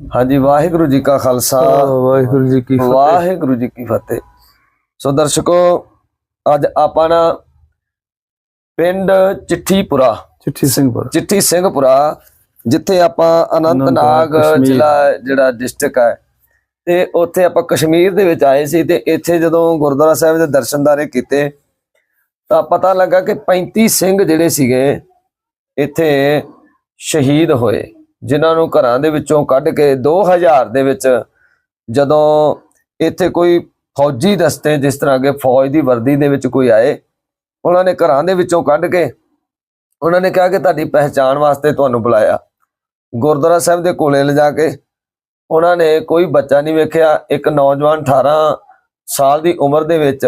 ਹਾਂਜੀ ਵਾਹਿਗੁਰੂ ਜੀ ਕਾ ਖਾਲਸਾ। ਵਾਹਿਗੁਰੂ ਜੀ ਕੀ ਫਤਿਹ। ਵਾਹਿਗੁਰੂ ਜੀ ਕੀ ਫਤਿਹ। ਸੋ ਦਰਸ਼ਕੋ ਅੱਜ ਆਪਾਂ ਨਾ ਪਿੰਡ ਚਿੱਠੀਪੁਰਾ ਚਿੱਠੀ ਸਿੰਘਪੁਰ। ਚਿੱਠੀ ਸਿੰਘਪੁਰਾ ਜਿੱਥੇ ਆਪਾਂ ਅਨੰਤਨਾਗ। ਜ਼ਿਲ੍ਹਾ ਜਿਹੜਾ ਡਿਸਟ੍ਰਿਕਟ ਹੈ ਤੇ ਉੱਥੇ ਆਪਾਂ ਕਸ਼ਮੀਰ ਦੇ ਵਿੱਚ ਆਏ ਸੀ ਤੇ ਇੱਥੇ ਜਦੋਂ ਗੁਰਦੁਆਰਾ ਸਾਹਿਬ ਦੇ ਦਰਸ਼ਨਦਾਰੇ ਕੀਤੇ ਤਾਂ ਪਤਾ ਲੱਗਾ ਕਿ 35 ਸਿੰਘ ਜਿਹੜੇ ਸੀਗੇ ਇੱਥੇ ਸ਼ਹੀਦ ਹੋਏ। ਜਿਨ੍ਹਾਂ ਨੂੰ ਘਰਾਂ ਦੇ ਵਿੱਚੋਂ ਕੱਢ ਕੇ 2000 ਦੇ ਵਿੱਚ ਜਦੋਂ ਇੱਥੇ ਕੋਈ ਫੌਜੀ ਦਸਤੇ ਜਿਸ ਤਰ੍ਹਾਂ ਕਿ ਫੌਜ ਦੀ ਵਰਦੀ ਦੇ ਵਿੱਚ ਕੋਈ ਆਏ, ਉਹਨਾਂ ਨੇ ਘਰਾਂ ਦੇ ਵਿੱਚੋਂ ਕੱਢ ਕੇ ਉਹਨਾਂ ਨੇ ਕਿਹਾ ਕਿ ਤੁਹਾਡੀ ਪਹਿਚਾਣ ਵਾਸਤੇ ਤੁਹਾਨੂੰ ਬੁਲਾਇਆ। ਗੁਰਦੁਆਰਾ ਸਾਹਿਬ ਦੇ ਕੋਲੇ ਲਿਜਾ ਕੇ ਉਹਨਾਂ ਨੇ ਕੋਈ ਬੱਚਾ ਨਹੀਂ ਵੇਖਿਆ। ਇੱਕ ਨੌਜਵਾਨ 18 ਸਾਲ ਦੀ ਉਮਰ ਦੇ ਵਿੱਚ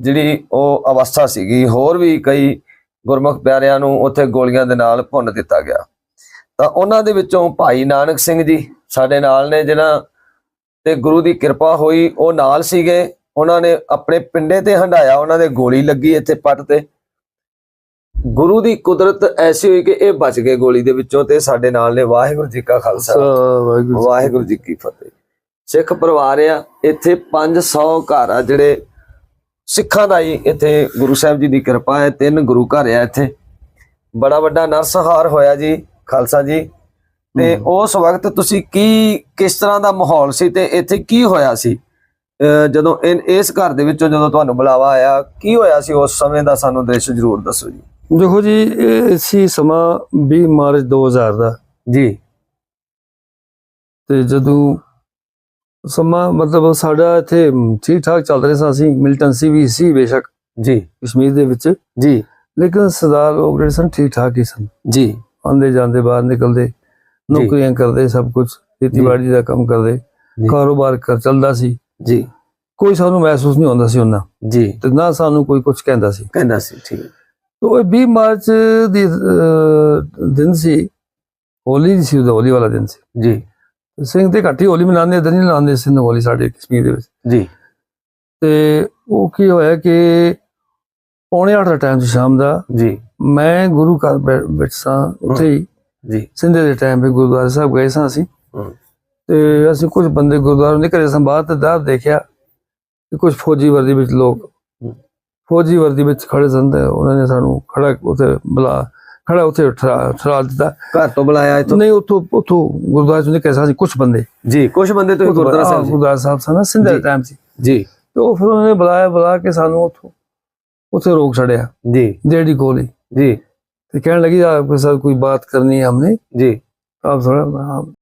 ਜਿਹੜੀ ਉਹ ਅਵਸਥਾ ਸੀਗੀ, ਹੋਰ ਵੀ ਕਈ ਗੁਰਮੁਖ ਪਿਆਰਿਆਂ ਨੂੰ ਉੱਥੇ ਗੋਲੀਆਂ ਦੇ ਨਾਲ ਭੁੰਨ ਦਿੱਤਾ ਗਿਆ। ਤਾਂ ਉਹਨਾਂ ਦੇ ਵਿੱਚੋਂ ਭਾਈ ਨਾਨਕ ਸਿੰਘ ਜੀ ਸਾਡੇ ਨਾਲ ਨੇ ਜਿਨ੍ਹਾਂ ਤੇ ਗੁਰੂ ਦੀ ਕਿਰਪਾ ਹੋਈ ਉਹ ਨਾਲ ਸੀਗੇ। ਉਹਨਾਂ ਨੇ ਆਪਣੇ ਪਿੰਡੇ ਤੇ ਹੰਡਾਇਆ ਉਹਨਾਂ ਦੇ ਗੋਲੀ ਲੱਗੀ ਇੱਥੇ ਪੱਟ ਤੇ। ਗੁਰੂ ਦੀ ਕੁਦਰਤ ਐਸੀ ਹੋਈ ਕਿ ਇਹ ਬਚ ਗਏ ਗੋਲੀ ਦੇ ਵਿੱਚੋਂ ਤੇ ਸਾਡੇ ਨਾਲ ਨੇ ਵਾਹਿਗੁਰੂ ਜੀ ਕਾ ਖਾਲਸਾ। ਵਾਹਿਗੁਰੂ ਜੀ। ਕੀ ਫਤਿਹ। ਸਿੱਖ ਪਰਿਵਾਰ ਆ ਇੱਥੇ 500 ਘਰ ਆ ਜਿਹੜੇ ਸਿੱਖਾਂ ਦਾ ਹੀ ਇੱਥੇ ਗੁਰੂ ਸਾਹਿਬ ਜੀ ਦੀ ਕਿਰਪਾ ਹੈ ਤਿੰਨ ਗੁਰੂ ਘਰ ਆ ਇੱਥੇ। ਬੜਾ ਵੱਡਾ ਨਰਸਹਾਰ ਹੋਇਆ ਜੀ। ਖਾਲਸਾ ਜੀ। ਤੇ ਉਸ ਵਕਤ ਤੁਸੀਂ ਕੀ ਕਿਸ ਤਰ੍ਹਾਂ ਦਾ ਮਾਹੌਲ ਸੀ ਤੇ ਇੱਥੇ ਕੀ ਹੋਇਆ ਸੀ? ਜਦੋਂ ਇਸ ਘਰ ਦੇ ਵਿੱਚੋਂ ਜਦੋਂ ਤੁਹਾਨੂੰ ਬੁਲਾਵਾ ਆਇਆ ਕੀ ਹੋਇਆ ਸੀ ਉਸ ਸਮੇਂ ਦਾ ਸਾਨੂੰ ਦ੍ਰਿਸ਼ ਜ਼ਰੂਰ ਦੱਸੋ ਜੀ। ਦੇਖੋ ਜੀ ਇਹ ਸੀ ਸਮਾਂ 20 ਮਾਰਚ 2000 ਦਾ। ਜੀ। ਤੇ ਜਦੋਂ ਸਮਾਂ ਮਤਲਬ ਸਾਡਾ ਇੱਥੇ ਠੀਕ ਠਾਕ ਚੱਲ ਰਿਹਾ ਸੀ ਅਸੀਂ ਮਿਲਟਨਸੀ ਵੀ ਸੀ ਬੇਸ਼ੱਕ ਜੀ। ਕਸ਼ਮੀਰ ਦੇ ਵਿੱਚ। ਜੀ। ਲੇਕਿਨ ਸਰਦਾਰ ਲੋਕ ਜਿਹੜੇ ਸਨ ਠੀਕ ਠਾਕ ਹੀ ਸਨ। ਜੀ। ਆਉਂਦੇ ਜਾਂਦੇ ਬਾਹਰ ਨਿਕਲਦੇ ਨੌਕਰੀਆਂ ਕਰਦੇ ਸਭ ਕੁਝ ਖੇਤੀਬਾੜੀ ਦਾ ਕੰਮ ਕਰਦੇ ਕਾਰੋਬਾਰ ਕਰ ਚੱਲਦਾ ਸੀ। ਜੀ। ਕੋਈ ਸਾਨੂੰ ਮਹਿਸੂਸ ਨਹੀਂ ਹੁੰਦਾ ਸੀ ਉਹਨਾਂ ਜੀ। ਤੇ ਨਾ ਸਾਨੂੰ ਕੋਈ ਕੁਝ ਕਹਿੰਦਾ ਸੀ। ਕਹਿੰਦਾ ਸੀ ਠੀਕ। ਤੋ ਇਹ 20 ਮਾਰਚ ਦੀ ਦਿਨ ਸੀ। ਹੋਲੀ ਦੀ ਸੀ ਉਹਦਾ ਹੋਲੀ ਵਾਲਾ ਦਿਨ ਸੀ। ਜੀ। ਸਿੰਘ ਤੇ ਘੱਟੀ ਹੋਲੀ ਮਨਾਉਂਦੇ ਇਧਰ ਨਹੀਂ ਮਨਾਉਂਦੇ ਸਿੰਘ ਹੋਲੀ ਸਾਡੇ ਕਸ਼ਮੀਰ ਦੇ ਵਿੱਚ। ਜੀ। ਤੇ ਉਹ ਕੀ ਹੋਇਆ ਕਿ ਪੌਣੇ 8 ਦਾ ਟਾਈਮ ਸੀ ਸ਼ਾਮ ਦਾ। ਜੀ। ਮੈਂ ਗੁਰੂ ਘਰ ਬੈ- ਵਿੱਚ ਸਾਂ ਉੱਥੇ ਹੀ। ਜੀ। ਸਿੰਧੇ ਦੇ ਟਾਈਮ 'ਤੇ ਗੁਰਦੁਆਰਾ ਸਾਹਿਬ ਗਏ ਸਾਂ ਅਸੀਂ। ਤੇ ਅਸੀਂ ਕੁਝ ਬੰਦੇ ਗੁਰਦੁਆਰੇ ਨਿਕਲੇ ਸਾਂ ਬਾਹਰ ਤੇ ਦਾਰ ਦੇਖਿਆ ਕਿ ਕੁਝ ਫੌਜੀ ਵਰਦੀ ਵਿੱਚ ਲੋਕ। ਫੌਜੀ ਵਰਦੀ ਵਿੱਚ ਖੜੇ ਸਨ ਤੇ ਉਹਨਾਂ ਨੇ ਸਾਨੂੰ ਖੜਾ ਉੱਥੇ ਬੁਲਾ ਖੜਾ ਉੱਥੇ ਠਰਾ ਦਿੱਤਾ। ਘਰ ਤੋਂ ਬੁਲਾਇਆ ਇਥੋਂ? ਨਹੀਂ ਉੱਥੋਂ ਉੱਥੋਂ ਗੁਰਦੁਆਰੇ ਚੋਂ ਨਿਕਲੇ ਸਾਂ ਕੁਝ ਬੰਦੇ। ਜੀ ਕੁਝ ਬੰਦੇ ਤੁਸੀਂ ਗੁਰਦੁਆਰਾ ਸਾਹਿਬ। ਗੁਰਦੁਆਰਾ ਸਾਹਿਬ ਸਨ ਸਿੰਧੇ ਦੇ। ਟਾਈਮ ਸੀ ਜੀ। ਤੇ ਉਹ ਫਿਰ ਉਹਨਾਂ ਬੁਲਾਇਆ ਬੁਲਾ ਕੇ ਸਾਨੂੰ ਉੱਥੋਂ ਉੱਥੇ ਰੋਕ ਛੜਿਆ ਜੀ। ਡੇਢੀ ਗੋਲੀ जी तो कहने लगी आपके साथ कोई बात करनी है हमने जी आप थोड़ा